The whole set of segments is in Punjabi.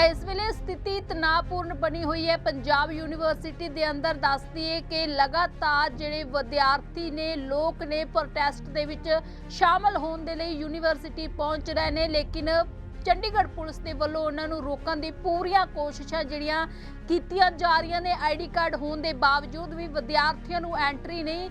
ਤਾਂ ਇਸ ਵੇਲੇ ਸਥਿਤੀ ਤਣਾਅਪੂਰਨ ਬਣੀ ਹੋਈ ਹੈ। ਪੰਜਾਬ ਯੂਨੀਵਰਸਿਟੀ ਦੇ ਅੰਦਰ ਦੱਸਦੀ ਹੈ ਕਿ ਲਗਾਤਾਰ ਜਿਹੜੇ ਵਿਦਿਆਰਥੀ ਨੇ, ਲੋਕ ਨੇ ਪ੍ਰੋਟੈਸਟ ਦੇ ਵਿੱਚ ਸ਼ਾਮਲ ਹੋਣ ਦੇ ਲਈ ਯੂਨੀਵਰਸਿਟੀ ਪਹੁੰਚ ਰਹੇ ਨੇ, ਲੇਕਿਨ ਚੰਡੀਗੜ੍ਹ ਪੁਲਿਸ ਦੇ ਵੱਲੋਂ ਉਹਨਾਂ ਨੂੰ ਰੋਕਣ ਦੀ ਪੂਰੀਆਂ ਕੋਸ਼ਿਸ਼ਾਂ ਜਿਹੜੀਆਂ ਕੀਤੀਆਂ ਜਾ ਰਹੀਆਂ ਨੇ। ਆਈਡੀ ਕਾਰਡ ਹੋਣ ਦੇ ਬਾਵਜੂਦ ਵੀ ਵਿਦਿਆਰਥੀਆਂ ਨੂੰ ਐਂਟਰੀ ਨਹੀਂ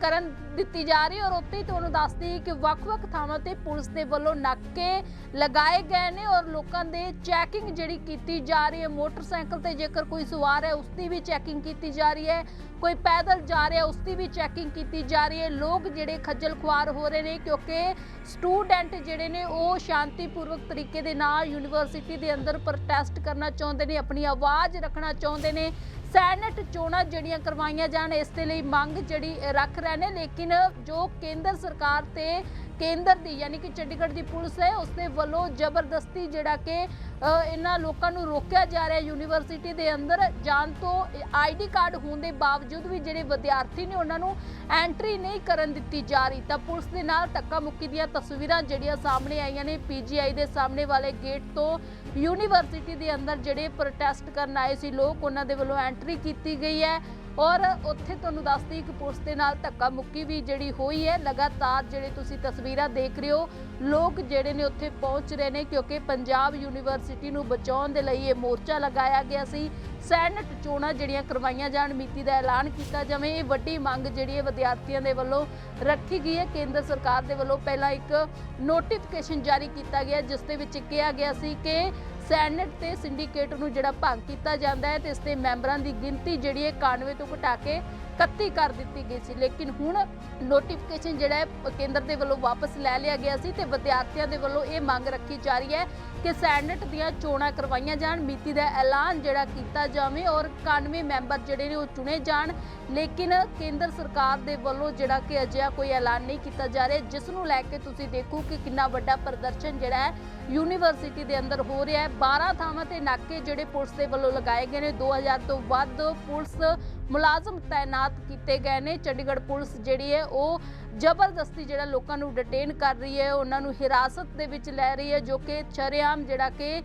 ਕਰਨ ਦਿੱਤੀ ਜਾ ਰਹੀ ਔਰ ਉੱਥੇ ਹੀ ਤੁਹਾਨੂੰ ਦੱਸਦੀ ਕਿ ਵੱਖ-ਵੱਖ ਥਾਵਾਂ ਤੇ ਪੁਲਿਸ ਦੇ ਵੱਲੋਂ ਨਾਕੇ ਲਗਾਏ ਗਏ ਨੇ ਔਰ ਲੋਕਾਂ ਦੇ ਚੈਕਿੰਗ ਜਿਹੜੀ ਕੀਤੀ ਜਾ ਰਹੀ ਹੈ, ਮੋਟਰਸਾਈਕਲ ਤੇ ਜੇਕਰ ਕੋਈ ਸਵਾਰ ਹੈ ਉਸ ਦੀ ਵੀ ਚੈਕਿੰਗ ਕੀਤੀ ਜਾ ਰਹੀ ਹੈ, ਕੋਈ ਪੈਦਲ ਜਾ ਰਿਹਾ ਉਸ ਦੀ ਵੀ ਚੈਕਿੰਗ ਕੀਤੀ ਜਾ ਰਹੀ ਹੈ। ਲੋਕ ਜਿਹੜੇ ਖੱਜਲ ਖੁਆਰ ਹੋ ਰਹੇ ਨੇ ਕਿਉਂਕਿ ਸਟੂਡੈਂਟ ਜਿਹੜੇ ਨੇ, ਉਹ ਸ਼ਾਂਤੀਪੂਰਵਕ ਤਰੀਕੇ ਤਰੀਕੇ ਦੇ ਨਾਲ ਯੂਨੀਵਰਸਿਟੀ ਦੇ ਅੰਦਰ ਪ੍ਰੋਟੈਸਟ ਕਰਨਾ ਚਾਹੁੰਦੇ ਨੇ, ਆਪਣੀ ਆਵਾਜ਼ ਰੱਖਣਾ ਚਾਹੁੰਦੇ ਨੇ। ਸੈਨੇਟ ਚੋਣਾਂ ਜਿਹੜੀਆਂ ਕਰਵਾਈਆਂ ਜਾਣ, ਇਸ ਦੇ ਲਈ ਮੰਗ ਜਿਹੜੀ ਰੱਖ ਰਹੇ ਨੇ। ਲੇਕਿਨ ਜੋ ਕੇਂਦਰ ਸਰਕਾਰ ਤੇ ਕੇਂਦਰ ਦੀ, ਯਾਨੀ ਕਿ ਚੰਡੀਗੜ੍ਹ ਦੀ ਪੁਲਿਸ ਹੈ, ਉਸ ਦੇ ਵੱਲੋਂ ਜ਼ਬਰਦਸਤੀ ਜਿਹੜਾ ਕਿ ਇਹਨਾਂ ਲੋਕਾਂ ਨੂੰ ਰੋਕਿਆ ਜਾ ਰਿਹਾ ਯੂਨੀਵਰਸਿਟੀ ਦੇ ਅੰਦਰ ਜਾਣ ਤੋਂ। ਆਈਡੀ ਕਾਰਡ ਹੋਣ ਦੇ ਬਾਵਜੂਦ ਵੀ ਜਿਹੜੇ ਵਿਦਿਆਰਥੀ ਨੇ ਉਹਨਾਂ ਨੂੰ ਐਂਟਰੀ ਨਹੀਂ ਕਰਨ ਦਿੱਤੀ ਜਾ ਰਹੀ, ਤਾਂ ਪੁਲਿਸ ਦੇ ਨਾਲ ਧੱਕਾ ਮੁੱਕੀ ਦੀਆਂ ਤਸਵੀਰਾਂ ਜਿਹੜੀਆਂ ਸਾਹਮਣੇ ਆਈਆਂ ਨੇ ਪੀਜੀਆਈ ਦੇ ਸਾਹਮਣੇ ਵਾਲੇ ਗੇਟ ਤੋਂ। ਯੂਨੀਵਰਸਿਟੀ ਦੇ ਅੰਦਰ ਜਿਹੜੇ ਪ੍ਰੋਟੈਸਟ ਕਰਨ ਆਏ ਸੀ, ਲੋਕ ਉਹਨਾਂ ਦੇ ਵੱਲੋਂ ਐਂਟਰੀ ਕੀਤੀ ਗਈ ਹੈ ਔਰ ਉੱਥੇ ਤੁਹਾਨੂੰ ਦੱਸਦੀ ਕਿ ਪੁਲਿਸ ਦੇ ਨਾਲ ਧੱਕਾ ਮੁੱਕੀ ਵੀ ਜਿਹੜੀ ਹੋਈ ਹੈ, ਲਗਾਤਾਰ ਜਿਹੜੇ ਤੁਸੀਂ ਤਸਵੀਰਾਂ ਦੇਖ ਰਹੇ ਹੋ, ਲੋਕ ਜਿਹੜੇ ਨੇ ਉੱਥੇ ਪਹੁੰਚ ਰਹੇ ਨੇ ਕਿਉਂਕਿ ਪੰਜਾਬ ਯੂਨੀਵਰਸਿਟੀ ਨੂੰ ਬਚਾਉਣ ਦੇ ਲਈ ਇਹ ਮੋਰਚਾ ਲਗਾਇਆ ਗਿਆ ਸੀ। ਸੈਨੇਟ ਚੋਣਾਂ ਜਿਹੜੀਆਂ ਕਰਵਾਈਆਂ ਜਾਣ, ਮਿਤੀ ਦਾ ਐਲਾਨ ਕੀਤਾ ਜਾਵੇ, ਇਹ ਵੱਡੀ ਮੰਗ ਜਿਹੜੀ ਹੈ ਵਿਦਿਆਰਥੀਆਂ ਦੇ ਵੱਲੋਂ ਰੱਖੀ ਗਈ ਹੈ। ਕੇਂਦਰ ਸਰਕਾਰ ਦੇ ਵੱਲੋਂ ਪਹਿਲਾਂ ਇੱਕ ਨੋਟੀਫਿਕੇਸ਼ਨ ਜਾਰੀ ਕੀਤਾ ਗਿਆ, ਜਿਸ ਦੇ ਵਿੱਚ ਕਿਹਾ ਗਿਆ ਸੀ ਕਿ ਸੈਨੇਟ ਤੇ ਸਿੰਡੀਕੇਟ ਨੂੰ ਜਿਹੜਾ ਭੰਗ ਕੀਤਾ ਜਾਂਦਾ ਹੈ ਤੇ ਇਸ ਦੇ ਮੈਂਬਰਾਂ ਦੀ ਗਿਣਤੀ ਜਿਹੜੀ ਹੈ 91 ਤੋਂ ਘਟਾ ਕੇ 31 ਕਰ ਦਿੱਤੀ ਗਈ ਸੀ। ਲੇਕਿਨ ਹੁਣ ਨੋਟੀਫਿਕੇਸ਼ਨ ਜਿਹੜਾ ਹੈ ਕੇਂਦਰ ਦੇ ਵੱਲੋਂ ਵਾਪਸ ਲੈ ਲਿਆ ਗਿਆ ਸੀ ਤੇ ਵਿਦਿਆਰਥੀਆਂ ਦੇ ਵੱਲੋਂ ਇਹ ਮੰਗ ਰੱਖੀ ਜਾ ਰਹੀ ਹੈ ਕਿ ਸੈਨੇਟ ਦੀਆਂ ਚੋਣਾਂ ਕਰਵਾਈਆਂ ਜਾਣ, ਮਿਤੀ ਦਾ ਐਲਾਨ ਜਿਹੜਾ ਕੀਤਾ ਜਾਵੇ ਔਰ 91 ਮੈਂਬਰ ਜਿਹੜੇ ਨੇ ਉਹ ਚੁਣੇ ਜਾਣ। ਲੇਕਿਨ ਕੇਂਦਰ ਸਰਕਾਰ ਦੇ ਵੱਲੋਂ ਜਿਹੜਾ ਕਿ ਅਜਿਹਾ ਕੋਈ ਐਲਾਨ ਨਹੀਂ ਕੀਤਾ ਜਾ ਰਿਹਾ। ਜਿਸ ਨੂੰ ਲੈ ਕੇ ਤੁਸੀਂ ਦੇਖੋ ਕਿ ਕਿੰਨਾ ਵੱਡਾ ਪ੍ਰਦਰਸ਼ਨ ਜਿਹੜਾ ਹੈ, ਯੂਨੀਵਰਸਿਟੀ ਦੇ ਅੰਦਰ ਹੋ ਰਿਹਾ ਹੈ। 12 ਥਾਵਾਂ ਤੇ ਨਾਕੇ ਜਿਹੜੇ ਪੁਲਿਸ ਦੇ ਵੱਲੋਂ ਲਗਾਏ ਗਏ ਨੇ। 2000 ਤੋਂ ਵੱਧ ਪੁਲਿਸ ਮੁਲਾਜ਼ਮ ਤਾਇਨਾਤ ਕੀਤੇ ਗਏ ਨੇ। ਚੰਡੀਗੜ੍ਹ ਪੁਲਿਸ ਜਿਹੜੀ ਹੈ, ਉਹ ਜ਼ਬਰਦਸਤੀ ਜਿਹੜਾ ਲੋਕਾਂ ਨੂੰ ਡਿਟੇਨ ਕਰ ਰਹੀ ਹੈ, ਉਹਨਾਂ ਨੂੰ ਹਿਰਾਸਤ ਦੇ ਵਿੱਚ ਲੈ ਰਹੀ ਹੈ, ਜੋ ਕਿ ਚਰਿਆਮ ਜਿਹੜਾ ਕਿ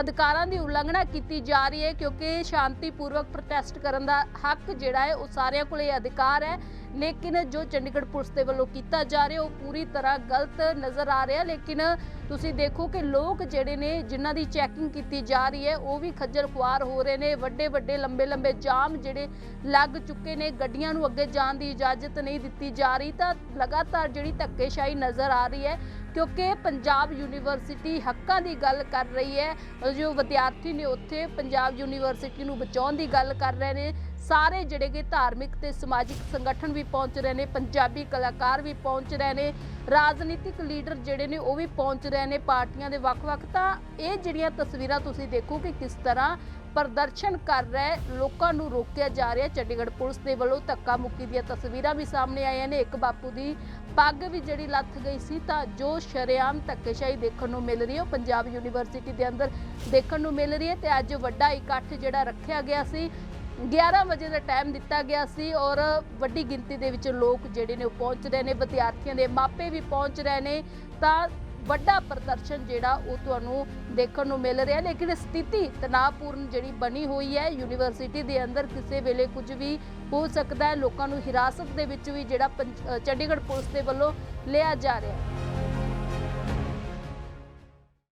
ਅਧਿਕਾਰਾਂ ਦੀ ਉਲੰਘਣਾ ਕੀਤੀ ਜਾ ਰਹੀ ਹੈ, ਕਿਉਂਕਿ ਸ਼ਾਂਤੀਪੂਰਵਕ ਪ੍ਰੋਟੈਸਟ ਕਰਨ ਦਾ ਹੱਕ ਜਿਹੜਾ ਹੈ, ਉਹ ਸਾਰਿਆਂ ਕੋਲ ਇਹ ਅਧਿਕਾਰ ਹੈ। ਲੇਕਿਨ ਜੋ ਚੰਡੀਗੜ੍ਹ ਪੁਲਿਸ ਦੇ ਵੱਲੋਂ ਕੀਤਾ ਜਾ ਰਿਹਾ, ਉਹ ਪੂਰੀ ਤਰ੍ਹਾਂ ਗਲਤ ਨਜ਼ਰ ਆ ਰਿਹਾ। ਲੇਕਿਨ ਤੁਸੀਂ ਦੇਖੋ ਕਿ ਲੋਕ ਜਿਹੜੇ ਨੇ, ਜਿਨ੍ਹਾਂ ਦੀ ਚੈਕਿੰਗ ਕੀਤੀ ਜਾ ਰਹੀ ਹੈ, ਉਹ ਵੀ ਖੱਜਲ ਖੁਆਰ ਹੋ ਰਹੇ ਨੇ। ਵੱਡੇ ਵੱਡੇ ਲੰਬੇ ਲੰਬੇ ਜਾਮ ਜਿਹੜੇ ਲੱਗ ਚੁੱਕੇ ਨੇ, ਗੱਡੀਆਂ ਨੂੰ ਅੱਗੇ ਜਾਣ ਦੀ ਇਜਾਜ਼ਤ ਨਹੀਂ ਦਿੱਤੀ ਜਾ ਰਹੀ। ਤਾਂ ਲਗਾਤਾਰ ਜਿਹੜੀ ਧੱਕੇਸ਼ਾਹੀ ਨਜ਼ਰ ਆ ਰਹੀ ਹੈ, ਕਿਉਂਕਿ ਪੰਜਾਬ ਯੂਨੀਵਰਸਿਟੀ ਹੱਕਾਂ ਦੀ ਗੱਲ ਕਰ ਰਹੀ ਹੈ। ਜੋ ਵਿਦਿਆਰਥੀ ਨੇ ਉੱਥੇ ਪੰਜਾਬ ਯੂਨੀਵਰਸਿਟੀ ਨੂੰ ਬਚਾਉਣ ਦੀ ਗੱਲ ਕਰ ਰਹੇ ਨੇ ਸਾਰੇ ਜਿਹੜੇ ਕਿ ਧਾਰਮਿਕ ਤੇ ਸਮਾਜਿਕ ਸੰਗਠਨ ਵੀ ਪਹੁੰਚ ਰਹੇ ਨੇ, ਪੰਜਾਬੀ ਕਲਾਕਾਰ ਵੀ ਪਹੁੰਚ ਰਹੇ ਨੇ, ਰਾਜਨੀਤਿਕ ਲੀਡਰ ਜਿਹੜੇ ਨੇ ਉਹ ਵੀ ਪਹੁੰਚ ਰਹੇ ਨੇ ਪਾਰਟੀਆਂ ਦੇ ਵੱਖ-ਵੱਖ। ਤਾਂ ਇਹ ਜਿਹੜੀਆਂ ਤਸਵੀਰਾਂ ਤੁਸੀਂ ਦੇਖੋ ਕਿ ਕਿਸ ਤਰ੍ਹਾਂ ਪ੍ਰਦਰਸ਼ਨ ਕਰ ਰਹੇ ਲੋਕਾਂ ਨੂੰ ਰੋਕਿਆ ਜਾ ਰਿਹਾ ਚੰਡੀਗੜ੍ਹ ਪੁਲਿਸ ਦੇ ਵੱਲੋਂ ਧੱਕਾ ਮੁੱਕੀ ਦੀਆਂ ਤਸਵੀਰਾਂ ਵੀ ਸਾਹਮਣੇ ਆਈਆਂ ਨੇ। ਇੱਕ ਬਾਪੂ ਦੀ ਪੱਗ ਵੀ ਜਿਹੜੀ ਲੱਥ ਗਈ ਸੀ ਤਾਂ ਜੋ ਸ਼ਰੇਆਮ ਧੱਕੇਸ਼ਾਹੀ ਦੇਖਣ ਨੂੰ ਮਿਲ ਰਹੀ ਹੈ। ਉਹ ਪੰਜਾਬ ਯੂਨੀਵਰਸਿਟੀ ਦੇ ਅੰਦਰ ਦੇਖਣ ਨੂੰ ਮਿਲ ਰਹੀ ਹੈ ਤੇ ਅੱਜ ਵੱਡਾ ਇਕੱਠ ਜਿਹੜਾ ਰੱਖਿਆ ਗਿਆ ਸੀ। 11 ਵਜੇ ਦਾ ਟਾਈਮ ਦਿੱਤਾ ਗਿਆ ਸੀ ਔਰ ਵੱਡੀ ਗਿਣਤੀ ਦੇ ਵਿੱਚ ਲੋਕ ਜਿਹੜੇ ਨੇ ਉਹ ਪਹੁੰਚ ਰਹੇ ਨੇ, ਵਿਦਿਆਰਥੀਆਂ ਦੇ ਮਾਪੇ ਵੀ ਪਹੁੰਚ ਰਹੇ ਨੇ, ਤਾਂ ਵੱਡਾ ਪ੍ਰਦਰਸ਼ਨ ਜਿਹੜਾ ਉਹ ਤੁਹਾਨੂੰ ਦੇਖਣ ਨੂੰ ਮਿਲ ਰਿਹਾ, ਲੇਕਿਨ ਸਥਿਤੀ ਤਣਾਅਪੂਰਨ ਜਿਹੜੀ ਬਣੀ ਹੋਈ ਹੈ, ਯੂਨੀਵਰਸਿਟੀ ਦੇ ਅੰਦਰ ਕਿਸੇ ਵੇਲੇ ਕੁਝ ਵੀ ਹੋ ਸਕਦਾ ਹੈ, ਲੋਕਾਂ ਨੂੰ ਹਿਰਾਸਤ ਦੇ ਵਿੱਚ ਵੀ ਜਿਹੜਾ ਪੰਜ- ਚੰਡੀਗੜ੍ਹ ਪੁਲਿਸ ਦੇ ਵੱਲੋਂ ਲਿਆ ਜਾ ਰਿਹਾ ਹੈ।